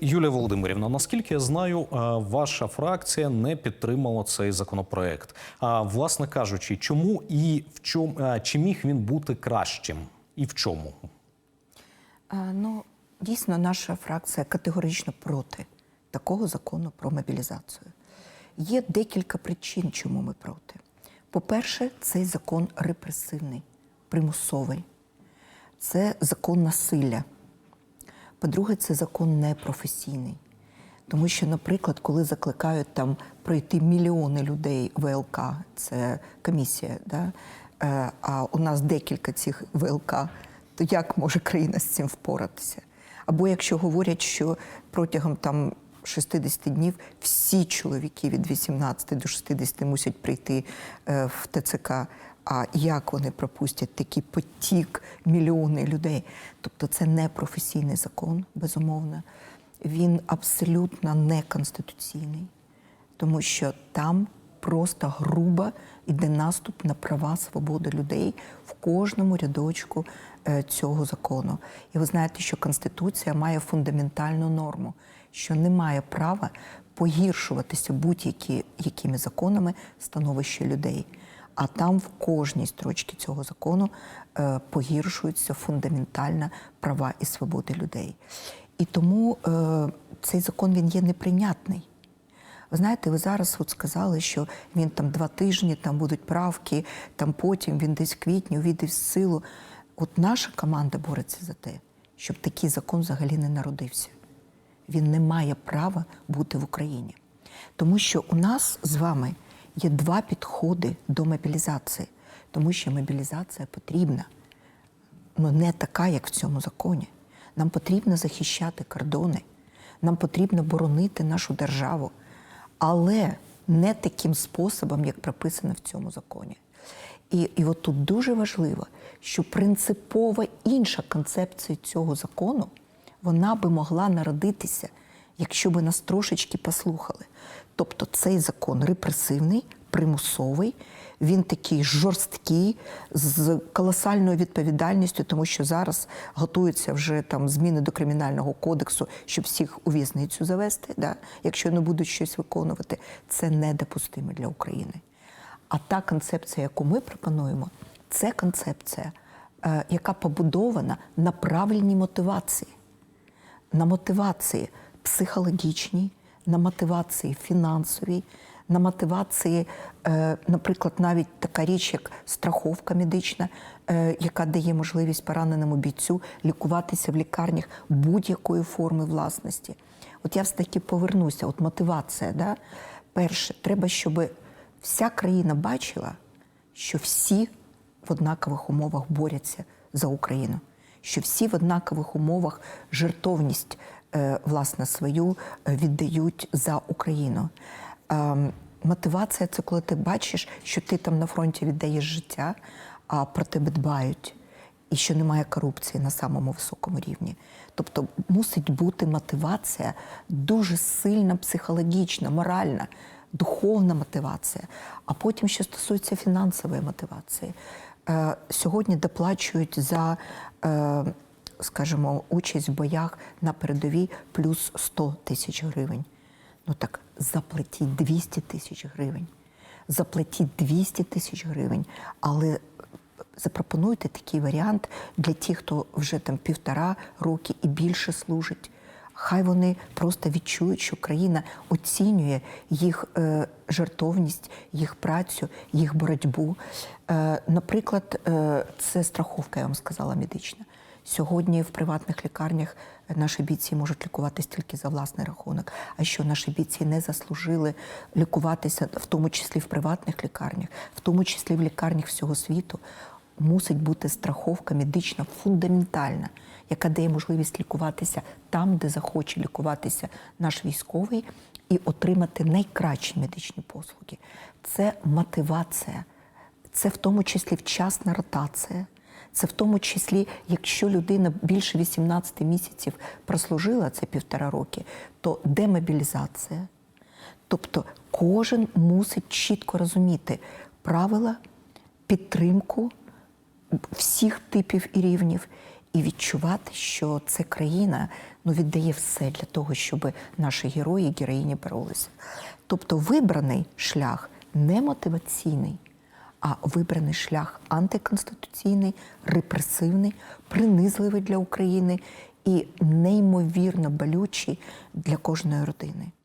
Юлія Володимирівна, наскільки я знаю, е, ваша фракція не підтримала цей законопроект. А власне кажучи, чому і в чому е, чи міг він бути кращим, і в чому? Ну, дійсно, наша фракція категорично проти такого закону про мобілізацію. Є декілька причин, чому ми проти. По-перше, цей закон репресивний, примусовий. Це закон насилля. По-друге, це закон непрофесійний. Тому що, наприклад, коли закликають там пройти мільйони людей ВЛК, це комісія, да? е, а у нас декілька цих ВЛК, то як може країна з цим впоратися? Або якщо говорять, що протягом там 60 днів всі чоловіки від 18 до 60 мусять прийти е, в ТЦК. А як вони пропустять такий потік мільйони людей? Тобто це не професійний закон, безумовно. Він абсолютно неконституційний, тому що там просто грубо йде наступ на права свободи людей в кожному рядочку е, цього закону. І ви знаєте, що Конституція має фундаментальну норму, що не має права погіршуватися будь-якими законами становище людей. А там в кожній строчці цього закону е, погіршуються фундаментально права і свободи людей. І тому е, цей закон він є неприйнятний. Ви знаєте, ви зараз от сказали, що він там два тижні, там будуть правки, там потім він десь в квітні увійде в силу. От наша команда бореться за те, щоб такий закон взагалі не народився. Він не має права бути в Україні. Тому що у нас з вами є два підходи до мобілізації, тому що мобілізація потрібна, але не така, як в цьому законі. Нам потрібно захищати кордони, нам потрібно боронити нашу державу, але не таким способом, як прописано в цьому законі. І, і от тут дуже важливо, що принципово інша концепція цього закону вона би могла народитися, якщо би нас трошечки послухали. Тобто цей закон репресивний, примусовий, він такий жорсткий, з колосальною відповідальністю, тому що зараз готуються вже там зміни до кримінального кодексу, щоб всіх у в'язницю завести, да? якщо не будуть щось виконувати. Це недопустимо для України. А та концепція, яку ми пропонуємо, це концепція, е, яка побудована на правильній мотивації, на мотивації психологічній, на мотивації фінансовій, на мотивації, е, наприклад, навіть така річ, як страховка медична, е, яка дає можливість пораненому бійцю лікуватися в лікарнях будь-якої форми власності. От я все таки повернуся, от мотивація. Да? Перше, треба, щоб вся країна бачила, що всі в однакових умовах борються за Україну, що всі в однакових умовах жертовність е, власне свою е, віддають за Україну. Ем, Мотивація це коли ти бачиш, що ти там на фронті віддаєш життя, а про тебе дбають, і що немає корупції на самому високому рівні. Тобто мусить бути мотивація дуже сильна, психологічна, моральна, духовна мотивація. А потім, що стосується фінансової мотивації, Е, сьогодні доплачують за, е, скажімо, участь в боях на передовій плюс 100 тисяч гривень. Ну так заплатіть 200 тисяч гривень. Заплатіть 200 тисяч гривень, але запропонуйте такий варіант для тих, хто вже там півтора роки і більше служить. Хай вони просто відчують, що країна оцінює їх е, жертовність, їх працю, їх боротьбу. Е, наприклад, е, це страховка, я вам сказала, медична. Сьогодні в приватних лікарнях наші бійці можуть лікуватися тільки за власний рахунок. А що наші бійці не заслужили лікуватися, в тому числі в приватних лікарнях, в тому числі в лікарнях всього світу, мусить бути страховка медична фундаментальна, яка дає можливість лікуватися там, де захоче лікуватися наш військовий, і отримати найкращі медичні послуги. Це мотивація, це в тому числі вчасна ротація. Це в тому числі, якщо людина більше 18 місяців прослужила це півтора роки, то демобілізація. Тобто кожен мусить чітко розуміти правила, підтримку всіх типів і рівнів. і відчувати, що це країна ну, віддає все для того, щоб наші герої і героїні боролися. Тобто вибраний шлях не мотиваційний, а вибраний шлях антиконституційний, репресивний, принизливий для України і неймовірно болючий для кожної родини.